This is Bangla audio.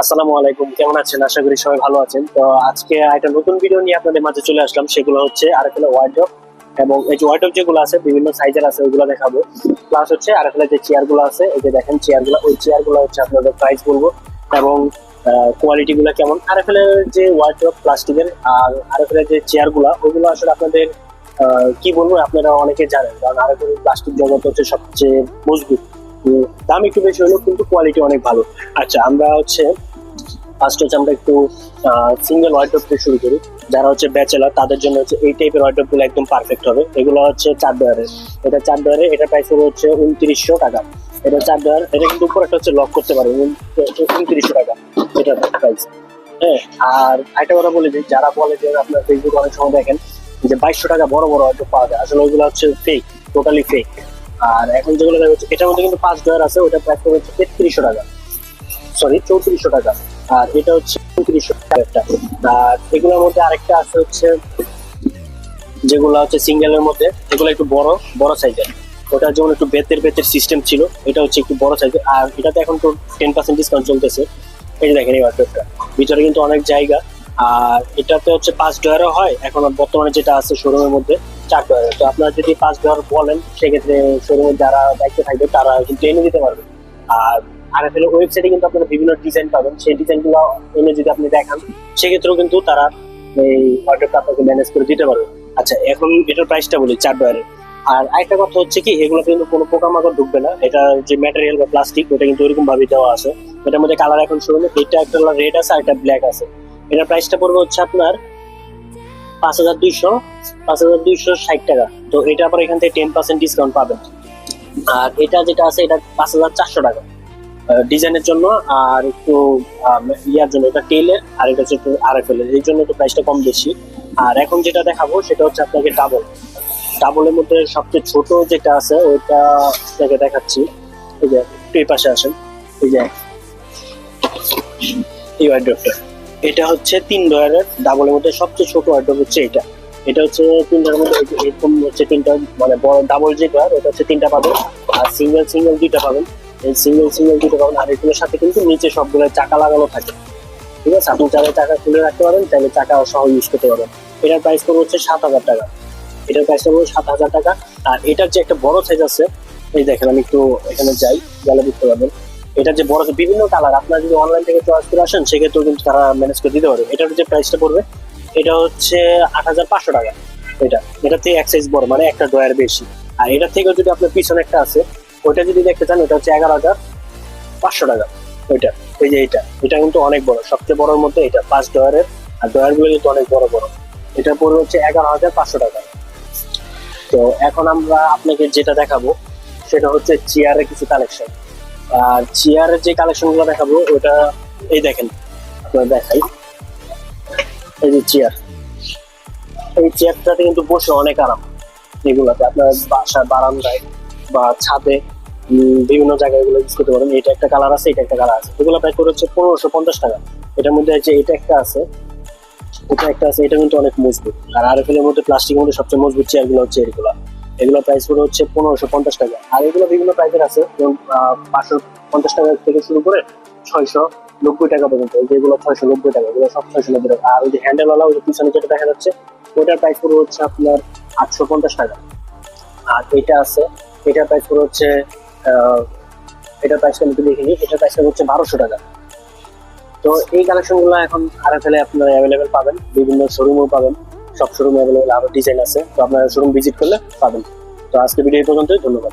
আসসালামু আলাইকুম, কেমন আছেন? আশা করি সবাই ভালো আছেন। তো আজকে একটা নতুন ভিডিও নিয়ে আপনাদের মাঝে চলে আসলাম। সেগুলো হচ্ছে আর একটা ওয়ার্ড্রপ এবং এই যে ওয়ার্ড্রপ যেগুলো আছে, বিভিন্ন সাইজের আছে, ওইগুলো দেখাবো। প্লাস হচ্ছে আর একটা যে চেয়ারগুলো আছে, এই যে দেখেন চেয়ারগুলো, ওই চেয়ারগুলো হচ্ছে আপনাদের প্রাইস বলব এবং কোয়ালিটি গুলো কেমন। আর একটা যে ওয়ার্ড্রপ প্লাস্টিকের আর আর একটা যে চেয়ারগুলো, ওগুলো আসলে আপনাদের কি বলব, আপনারা অনেকে জানেন। কারণ আর প্লাস্টিক জগৎ হচ্ছে সবচেয়ে মজবুত। দাম একটু বেশি হলেও কিন্তু কোয়ালিটি অনেক ভালো। আচ্ছা আমরা হচ্ছে ফার্স্ট হচ্ছে আমরা একটু সিঙ্গেল ওয়ার্ড্রপ থেকে শুরু করি। যারা হচ্ছে ব্যাচেলার তাদের জন্য হচ্ছে এই টাইপের ওয়ার্ড্রপগুলো একদম পারফেক্ট হবে। এগুলো হচ্ছে চার ডয়ারের এটা চার ডয়ারে এটা প্রাইস হবে হচ্ছে উনত্রিশশো টাকা। এটা চার ডয়ার এটা কিন্তু উপর একটা হচ্ছে লক করতে পারে উনত্রিশশো টাকা। এটা প্রাইস হ্যাঁ আর একটা কথা বলে দিই, যারা বলে যে আপনার ফেসবুক অনেক সময় দেখেন যে বাইশশো টাকা বড় বড় ওয়ার্ড্রপ পাওয়া যায়, আসলে ওইগুলো হচ্ছে ফেক টোটালি ফেক আর এখন যেগুলো দেখা যাচ্ছে, এটার মধ্যে কিন্তু পাঁচ ডয়ার আছে ওটা প্রাইস হচ্ছে তেত্রিশশো টাকা। সরি চৌত্রিশশো টাকা। আর এটা হচ্ছে উনত্রিশশো টাকা একটা। আর এগুলোর মধ্যে আরেকটা আছে হচ্ছে, যেগুলো হচ্ছে সিঙ্গেলের মধ্যে, এগুলো একটু বড় বড় সাইজের ওটা যেমন একটু বেতের বেতের সিস্টেম ছিল, এটা হচ্ছে একটু বড় সাইজের আর এটাতে এখন তো টেন পার্সেন্ট ডিসকাউন্ট চলতেছে। যে দেখেন এই ওয়ার্ডরোবটা ভিতরে কিন্তু অনেক জায়গা। আর এটাতে হচ্ছে পাঁচ ডয়ারও হয়, এখন বর্তমানে যেটা আছে শোরুমের মধ্যে। চার ডয়ার তো আপনারা যদি পাঁচ ডয়ার বলেন, সেক্ষেত্রে শোরুমের যারা দায়িত্বে থাকবে, তারা কিন্তু এনে দিতে পারবে। আর আর আসলে ওয়েবসাইটে কিন্তু আপনারা বিভিন্ন ডিজাইন পাবেন। সেই ডিজাইনগুলো এনে যদি আপনি দেখান, সেক্ষেত্রেও কিন্তু তারা এই অর্ডারটা আপনাকে ম্যানেজ করে দিতে পারবে। আচ্ছা এখন এটার প্রাইসটা বলি, চার ডয়ারের আর আরেকটা কথা হচ্ছে কি, এগুলো কিন্তু কোনো পোকামাকড় ঢুকবে না। এটা যে ম্যাটেরিয়াল বা প্লাস্টিক ওটা কিন্তু ওইরকম ভাবে দেওয়া আছে। এটার মধ্যে কালার এখন শুরু এটা একটা রেড আছে আর একটা ব্ল্যাক আছে। এটার প্রাইসটা পড়বে হচ্ছে আপনার পাঁচ হাজার দুইশো, পাঁচ হাজার দুইশো ষাট টাকা। তো এটা আবার এখান থেকে টেন পার্সেন্ট ডিসকাউন্ট পাবেন। আর এটা যেটা আছে, এটা পাঁচ হাজার চারশো টাকা। ডিজাইনের জন্য আর একটু ইয়ার জন্য, এটা টেলের আর এটা হচ্ছে আর এফ এই জন্য একটু প্রাইসটা কম বেশি। আর এখন যেটা দেখাবো, সেটা হচ্ছে আপনাকে ডাবল ডাবলের মধ্যে সবচেয়ে ছোট যেটা আছে, ওইটা আপনাকে দেখাচ্ছি। এই যে, এই পাশে আসেন। এই যে, এই ওয়ার্ড্রপটা এটা হচ্ছে তিন ডয়ারের ডাবলের মধ্যে সবচেয়ে ছোট ওয়ার্ড্রপ হচ্ছে এটা। এটা হচ্ছে তিন তিনটার মধ্যে এরকম হচ্ছে তিনটা মানে বড় ডাবল যে ডয়ার ওটা হচ্ছে তিনটা পাবেন। আর সিঙ্গেল সিঙ্গেল দুইটা পাবেন। এই সিঙ্গেল সিঙ্গেল দুটো পাবেন। আর এগুলোর সাথে কিন্তু নিচে সবগুলো চাকা লাগানো থাকে। ঠিক আছে? আপনি চাইলে চাকা খুলে রাখতে পারেন, চাইলে চাকা সহ ইউজ করতে পারবেন এটার প্রাইস পড়বে হচ্ছে সাত হাজার টাকা। এটার প্রাইস পড়বে সাত হাজার টাকা। আর এটার যে একটা বড় সাইজ আছে, এই দেখেন, আমি একটু এখানে যাই, গেলে বুঝতে পারবেন। এটার যে বড় বিভিন্ন কালার আপনারা যদি অনলাইন থেকে চয়েস করে আসেন, সেক্ষেত্রেও কিন্তু তারা ম্যানেজ করে দিতে পারবে। এটার যে প্রাইসটা পড়বে, এটা হচ্ছে আট হাজার পাঁচশো টাকা। এটা এটা থেকে এক সাইজ বড় মানে একটা ড্রয়ার বেশি। আর এটার থেকেও যদি আপনার পিছনে একটা আছে, ওইটা যদি দেখতে চান ওটা হচ্ছে এগারো হাজার পাঁচশো টাকা। ওইটা, এই যে এটা এটা কিন্তু অনেক বড়। সবচেয়ে বড়র মধ্যে এটা পাঁচ ডয়ারের আর ডয়ারগুলো কিন্তু অনেক বড় বড়। এটা পড়বে হচ্ছে এগারো হাজার পাঁচশো টাকা। তো এখন আমরা আপনাকে যেটা দেখাবো, সেটা হচ্ছে চেয়ারের কিছু কালেকশন আর চেয়ারের যে কালেকশনগুলো দেখাবো, ওটা এই দেখেন, আপনার দেখাই। এই যে চেয়ার এই চেয়ারটাতে কিন্তু বসে অনেক আরাম। এগুলাতে আপনার বাসার বারান্দায় বা ছাদে বিভিন্ন জায়গায় এগুলো ইউজ করতে পারেন। এটা একটা কালার আছে, এটা একটা কালার আছে। এগুলো প্রায় করে হচ্ছে পনেরোশো পঞ্চাশ টাকা। এটার মধ্যে যে এটা একটা আছে, এটা একটা আছে, এটা কিন্তু অনেক মজবুত। আর আর এর মধ্যে প্লাস্টিকের মধ্যে সবচেয়ে মজবুত চেয়ারগুলো হচ্ছে এগুলো। এগুলো প্রাইস পড়ে হচ্ছে পনেরোশো পঞ্চাশ টাকা। আর এগুলো বিভিন্ন প্রাইসের আছে, যেমন পাঁচশো পঞ্চাশ টাকা থেকে শুরু করে ছয়শো নব্বই টাকা পর্যন্ত। যেগুলো ছয়শো নব্বই টাকা, এগুলো সব ছয়শো নব্বই টাকা। আর ওই যে হ্যান্ডেলওয়ালা ওই যে পিছনে যেটা দেখা যাচ্ছে, ওইটার প্রাইস পড়ে হচ্ছে আপনার আটশো পঞ্চাশ টাকা। আর এটা আছে, এটার প্রাইস পড়ে হচ্ছে এটার প্রাইসটা আমি দেখিনি এটার প্রাইসটা হচ্ছে বারোশো টাকা। তো এই কালেকশনগুলো এখন আর ফেলে আপনারা অ্যাভেলেবেল পাবেন, বিভিন্ন শোরুমেও পাবেন। সব শোরুম অ্যাভেলেবেল আরও ডিজাইন আছে, তো আপনারা শোরুম ভিজিট করলে পাবেন। তো আজকে ভিডিও পর্যন্তই, ধন্যবাদ।